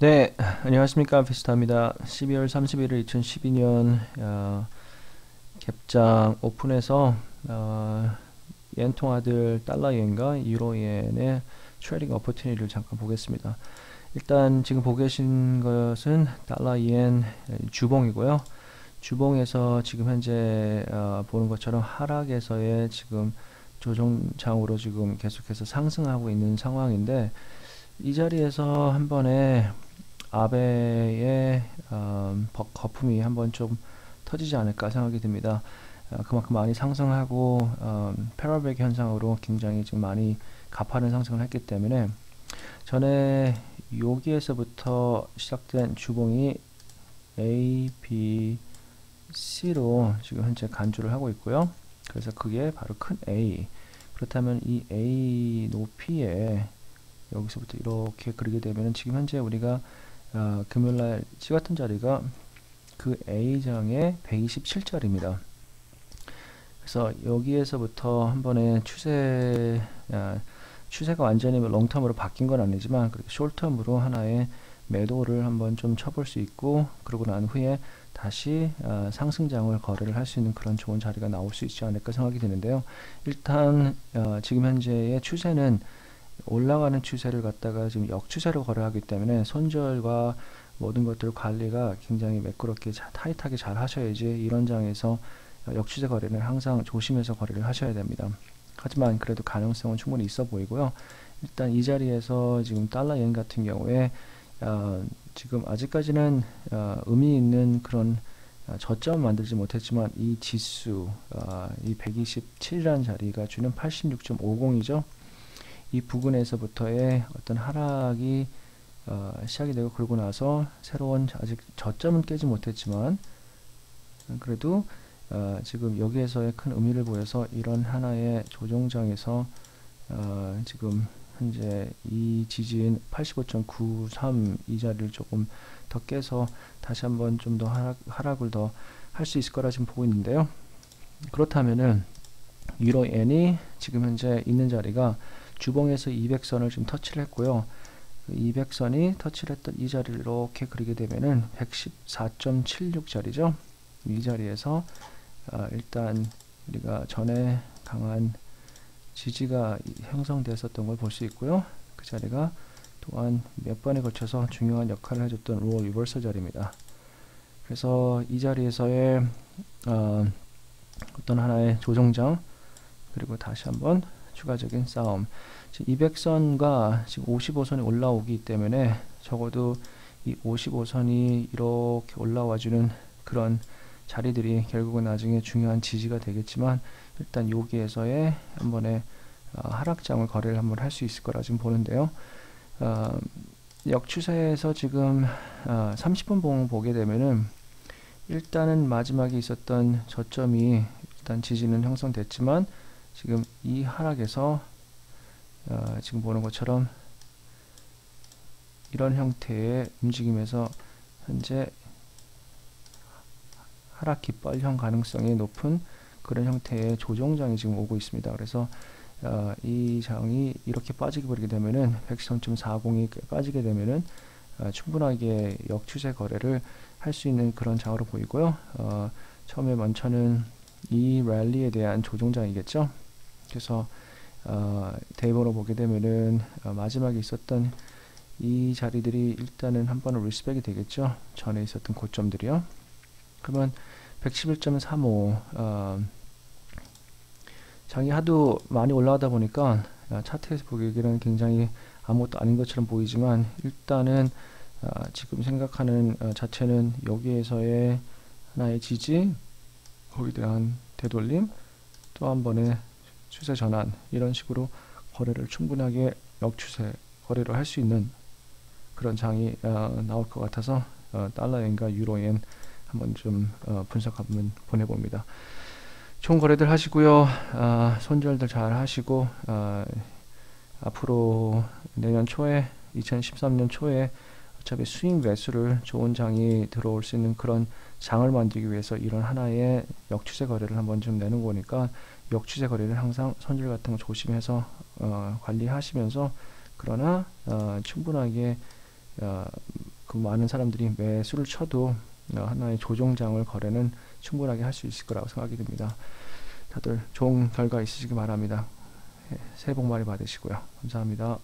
네, 안녕하십니까 비스타입니다. 12월 31일 2012년 어, 갭장 오픈에서 어, 엔 통화들 달러엔과 유로엔의 트레이딩 어퍼튜니티를 잠깐 보겠습니다. 일단 지금 보고 계신 것은 달러엔 주봉이고요. 주봉에서 지금 현재 어, 보는 것처럼 하락에서의 지금 조정장으로 지금 계속해서 상승하고 있는 상황인데 이 자리에서 한 번에 아베의 음, 거품이 한번 좀 터지지 않을까 생각이 듭니다. 어, 그만큼 많이 상승하고 음, 패러백 현상으로 굉장히 지금 많이 가파른 상승을 했기 때문에 전에 여기에서부터 시작된 주봉이 A, B, C로 지금 현재 간주를 하고 있고요. 그래서 그게 바로 큰 A. 그렇다면 이 A 높이에 여기서부터 이렇게 그리게 되면 지금 현재 우리가 어, 금요일날 찍었던 자리가 그 A장의 127자리입니다. 그래서 여기에서부터 한 번에 추세 아, 추세가 완전히 롱텀으로 바뀐 건 아니지만 그렇게 숄텀으로 하나의 매도를 한번 좀 쳐볼 수 있고 그러고 난 후에 다시 어, 상승장을 거래를 할 수 있는 그런 좋은 자리가 나올 수 있지 않을까 생각이 드는데요. 일단 어, 지금 현재의 추세는 올라가는 추세를 갖다가 지금 역추세로 거래하기 때문에 손절과 모든 것들 관리가 굉장히 매끄럽게 자, 타이트하게 잘 하셔야지 이런 장에서 역추세 거래는 항상 조심해서 거래를 하셔야 됩니다. 하지만 그래도 가능성은 충분히 있어 보이고요. 일단 이 자리에서 지금 달러 엔 같은 경우에 어, 지금 아직까지는 어, 의미 있는 그런 어, 저점 만들지 못했지만 이 지수 어, 이 127이라는 자리가 주는 86.50이죠. 이 부근에서부터의 어떤 하락이 어, 시작이 되고 그러고 나서 새로운 아직 저점은 깨지 못했지만 그래도 어, 지금 여기에서의 큰 의미를 보여서 이런 하나의 조정장에서 어, 지금 현재 이 지지인 85.93 이 자리를 조금 더 깨서 다시 한번 좀 더 하락, 하락을 더 할 수 있을 거라 지금 보고 있는데요. 그렇다면은 유로 엔이 지금 현재 있는 자리가 주봉에서 200선을 좀 터치를 했고요. 200선이 터치를 했던 이 자리를 이렇게 그리게 되면은 114.76짜리죠. 이 자리에서 어, 일단 우리가 전에 강한 지지가 형성됐었던 걸 볼 수 있고요. 그 자리가 또한 몇 번에 걸쳐서 중요한 역할을 해줬던 롤 리버설 자리입니다. 그래서 이 자리에서의 어, 어떤 하나의 조정장 그리고 다시 한번 추가적인 싸움. 200선과 지금 55선이 올라오기 때문에 적어도 이 55선이 이렇게 올라와주는 그런 자리들이 결국은 나중에 중요한 지지가 되겠지만 일단 여기에서의 한 번의 어, 하락장을 거래를 한번 할 수 있을 거라 지금 보는데요. 어, 역추세에서 지금 어, 30분 봉 보게 되면은 일단은 마지막에 있었던 저점이 일단 지지는 형성됐지만 지금 이 하락에서 어, 지금 보는 것처럼 이런 형태의 움직임에서 현재 하락 깃발형 가능성이 높은 그런 형태의 조정장이 지금 오고 있습니다. 그래서 어, 이 장이 이렇게 빠지게 버리게 되면은 113.40이 빠지게 되면은 어, 충분하게 역추세 거래를 할 수 있는 그런 장으로 보이고요. 어, 처음에 먼저는 이 랠리에 대한 조정장이겠죠. 그래서 어, 데이버로 보게 되면은 어, 마지막에 있었던 이 자리들이 일단은 한 번은 리스펙이 되겠죠. 전에 있었던 고점들이요. 그러면 111.35 어, 장이 하도 많이 올라가다 보니까 어, 차트에서 보기에는 굉장히 아무것도 아닌 것처럼 보이지만 일단은 어, 지금 생각하는 어, 자체는 여기에서의 하나의 지지 거기에 대한 되돌림 또 한 번의 추세 전환 이런 식으로 거래를 충분하게 역추세 거래를 할 수 있는 그런 장이 어, 나올 것 같아서 어, 달러엔과 유로엔 한번 좀 어, 분석 한번 보내봅니다. 총 거래들 하시고요. 아, 손절들 잘 하시고 아, 앞으로 내년 초에 2013년 초에 어차피 스윙 매수를 좋은 장이 들어올 수 있는 그런 장을 만들기 위해서 이런 하나의 역추세 거래를 한번 좀 내는 거니까 역추세 거래를 항상 손절 같은 거 조심해서 어, 관리하시면서 그러나 어, 충분하게 어, 그 많은 사람들이 매수를 쳐도 어, 하나의 조정장을 거래는 충분하게 할 수 있을 거라고 생각이 듭니다. 다들 좋은 결과 있으시기 바랍니다. 예, 새해 복 많이 받으시고요. 감사합니다.